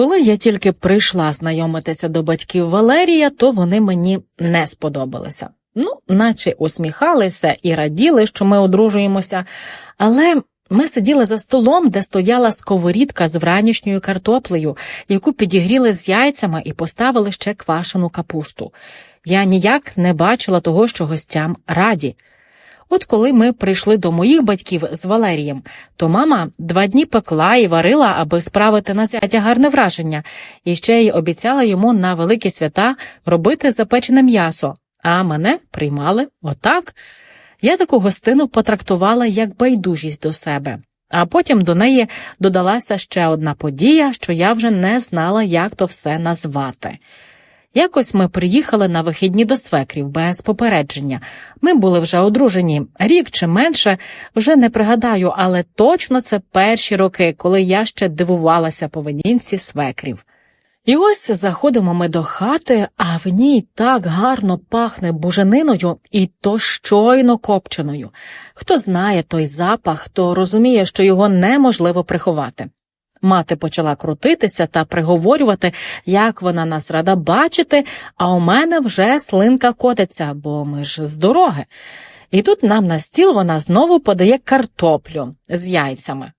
Коли я тільки прийшла знайомитися до батьків Валерія, то вони мені не сподобалися. Ну, наче усміхалися і раділи, що ми одружуємося, але ми сиділи за столом, де стояла сковорідка з вранішньою картоплею, яку підігріли з яйцями і поставили ще квашену капусту. Я ніяк не бачила того, що гостям раді. От коли ми прийшли до моїх батьків з Валерієм, то мама два дні пекла і варила, аби справити на зятя гарне враження, і ще й обіцяла йому на великі свята робити запечене м'ясо, а мене приймали отак. Я таку гостину потрактувала як байдужість до себе. А потім до неї додалася ще одна подія, що я вже не знала, як то все назвати. Якось ми приїхали на вихідні до свекрів без попередження. Ми були вже одружені рік чи менше, вже не пригадаю, але точно це перші роки, коли я ще дивувалася поведінці свекрів. І ось заходимо ми до хати, а в ній так гарно пахне бужениною і то щойно копченою. Хто знає той запах, то розуміє, що його неможливо приховати. Мати почала крутитися та приговорювати, як вона нас рада бачити, а у мене вже слинка котиться, бо ми ж з дороги. І тут нам на стіл вона знову подає картоплю з яйцями.